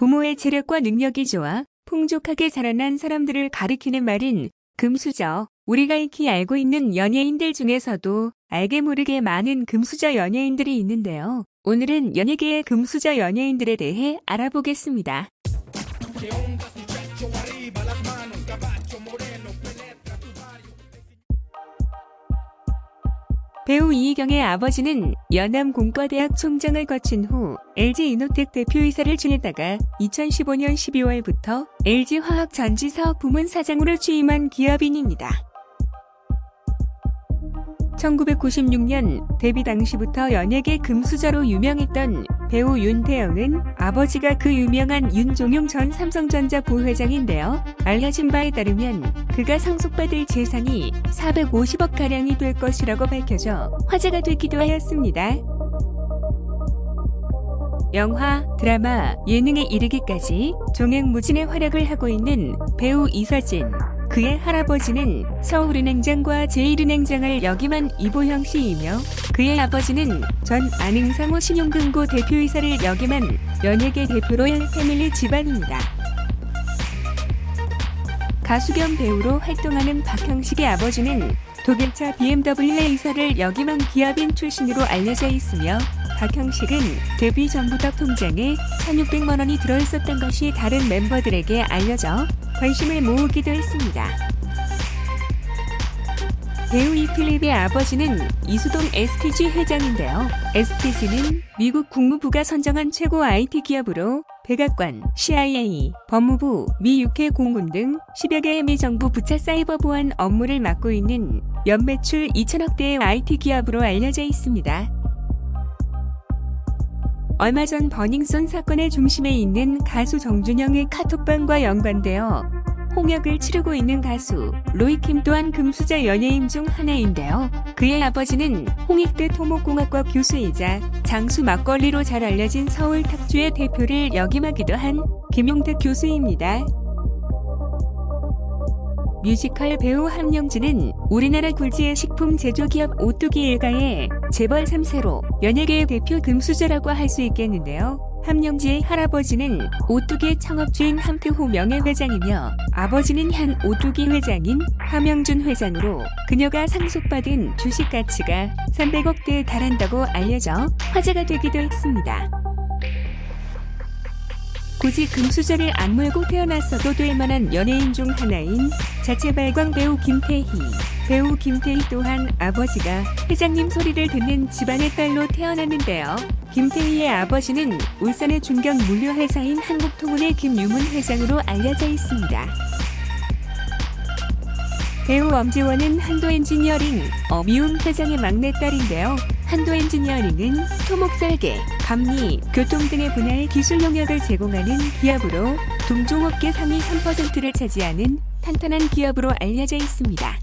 부모의 체력과 능력이 좋아 풍족하게 자라난 사람들을 가리키는 말인 금수저. 우리가 익히 알고 있는 연예인들 중에서도 알게 모르게 많은 금수저 연예인들이 있는데요. 오늘은 연예계의 금수저 연예인들에 대해 알아보겠습니다. 배우 이희경의 아버지는 연암공과대학 총장을 거친 후 LG 이노텍 대표이사를 지내다가 2015년 12월부터 LG 화학 전지사업 부문 사장으로 취임한 기업인입니다. 1996년 데뷔 당시부터 연예계 금수저로 유명했던 배우 윤태영은 아버지가 그 유명한 윤종용 전 삼성전자 부회장인데요. 알려진 바에 따르면 그가 상속받을 재산이 450억 가량이 될 것이라고 밝혀져 화제가 되기도 하였습니다. 영화, 드라마, 예능에 이르기까지 종횡무진의 활약을 하고 있는 배우 이서진. 그의 할아버지는 서울은행장과 제1은행장을 역임한 이보형 씨이며 그의 아버지는 전 안흥상호 신용금고 대표이사를 역임한 연예계 대표 로얄 패밀리 집안입니다. 가수 겸 배우로 활동하는 박형식의 아버지는 독일차 BMW의 이사를 역임한 기업인 출신으로 알려져 있으며 박형식은 데뷔 전부터 통장에 1,600만 원이 들어있었던 것이 다른 멤버들에게 알려져 관심을 모으기도 했습니다. 배우 이필립의 아버지는 이수동 STG 회장인데요. STG는 미국 국무부가 선정한 최고 IT 기업으로 백악관, CIA, 법무부, 미 육해 공군 등 10여 개의 미 정부 부차 사이버 보안 업무를 맡고 있는 연매출 2천억대의 IT 기업으로 알려져 있습니다. 얼마 전 버닝썬 사건의 중심에 있는 가수 정준영의 카톡방과 연관되어 홍역을 치르고 있는 가수 로이킴 또한 금수저 연예인 중 하나인데요. 그의 아버지는 홍익대 토목공학과 교수이자 장수 막걸리로 잘 알려진 서울 탁주의 대표를 역임하기도 한 김용택 교수입니다. 뮤지컬 배우 함영진은 우리나라 굴지의 식품 제조기업 오뚜기 일가의 재벌 3세로 연예계의 대표 금수저라고 할 수 있겠는데요. 함영지의 할아버지는 오뚜기의 창업주인 함태호 명예회장이며 아버지는 현 오뚜기 회장인 함영준 회장으로 그녀가 상속받은 주식 가치가 300억대에 달한다고 알려져 화제가 되기도 했습니다. 굳이 금수저를 안 물고 태어났어도 될 만한 연예인 중 하나인 자체 발광 배우 김태희. 배우 김태희 또한 아버지가 회장님 소리를 듣는 집안의 딸로 태어났는데요. 김태희의 아버지는 울산의 중견 물류회사인 한국통운의 김유문 회장으로 알려져 있습니다. 배우 엄지원은 한도 엔지니어링 어미움 회장의 막내딸인데요. 한도 엔지니어링은 토목 설계, 감리, 교통 등의 분야의 기술 영역을 제공하는 기업으로 동종업계 상위 3%를 차지하는 탄탄한 기업으로 알려져 있습니다.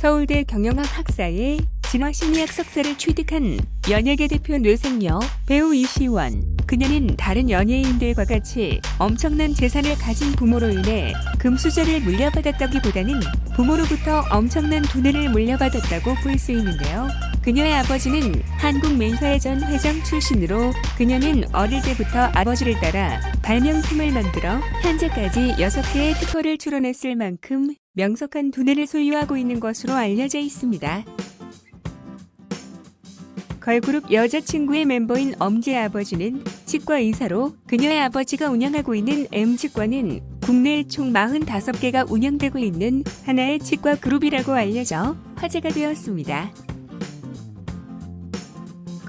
서울대 경영학 학사의 진화심리학 석사를 취득한 연예계 대표 뇌생녀 배우 이시원. 그녀는 다른 연예인들과 같이 엄청난 재산을 가진 부모로 인해 금수저를 물려받았다기보다는 부모로부터 엄청난 두뇌를 물려받았다고 볼 수 있는데요. 그녀의 아버지는 한국맹사의 전 회장 출신으로 그녀는 어릴 때부터 아버지를 따라 발명품을 만들어 현재까지 6개의 특허를 출원했을 만큼 명석한 두뇌를 소유하고 있는 것으로 알려져 있습니다. 걸그룹 여자친구의 멤버인 엄지의 아버지는 치과 의사로 그녀의 아버지가 운영하고 있는 M치과는 국내에 총 45개가 운영되고 있는 하나의 치과 그룹이라고 알려져 화제가 되었습니다.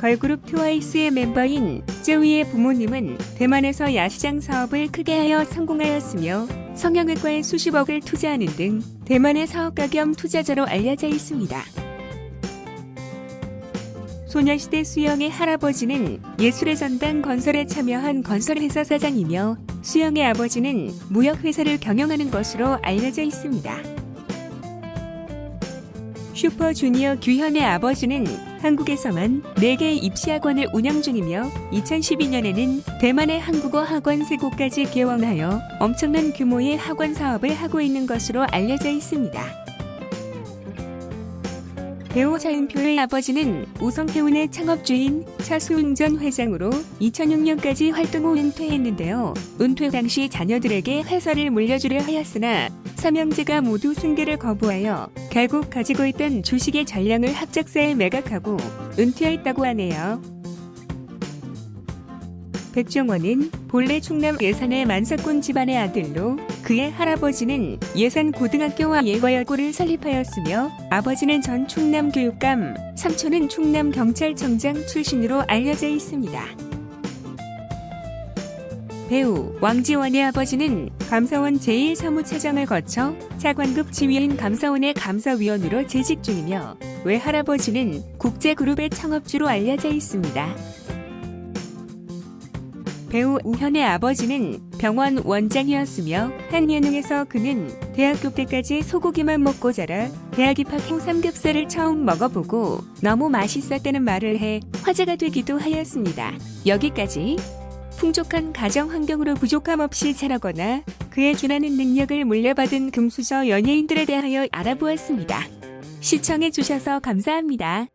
걸그룹 트와이스의 멤버인 쯔위의 부모님은 대만에서 야시장 사업을 크게 하여 성공하였으며 성형외과에 수십억을 투자하는 등 대만의 사업가 겸 투자자로 알려져 있습니다. 소녀시대 수영의 할아버지는 예술의 전당 건설에 참여한 건설회사 사장이며 수영의 아버지는 무역회사를 경영하는 것으로 알려져 있습니다. 슈퍼주니어 규현의 아버지는 한국에서만 4개의 입시학원을 운영 중이며 2012년에는 대만의 한국어 학원 3곳까지 개원하여 엄청난 규모의 학원 사업을 하고 있는 것으로 알려져 있습니다. 배우 차은표의 아버지는 우성태운의 창업주인 차수웅 전 회장으로 2006년까지 활동 후 은퇴했는데요. 은퇴 당시 자녀들에게 회사를 물려주려 하였으나 삼형제가 모두 승계를 거부하여 결국 가지고 있던 주식의 전량을 합작사에 매각하고 은퇴했다고 하네요. 백종원은 본래 충남 예산의 만사꾼 집안의 아들로 그의 할아버지는 예산 고등학교와 예과여고를 설립하였으며 아버지는 전 충남 교육감, 삼촌은 충남 경찰청장 출신으로 알려져 있습니다. 배우 왕지원의 아버지는 감사원 제1사무차장을 거쳐 차관급 지휘인 감사원의 감사위원으로 재직 중이며 외할아버지는 국제그룹의 창업주로 알려져 있습니다. 배우 우현의 아버지는 병원 원장이었으며 한 예능에서 그는 대학교 때까지 소고기만 먹고 자라 대학 입학 후 삼겹살을 처음 먹어보고 너무 맛있었다는 말을 해 화제가 되기도 하였습니다. 여기까지 풍족한 가정 환경으로 부족함 없이 자라거나 그에 준하는 능력을 물려받은 금수저 연예인들에 대하여 알아보았습니다. 시청해주셔서 감사합니다.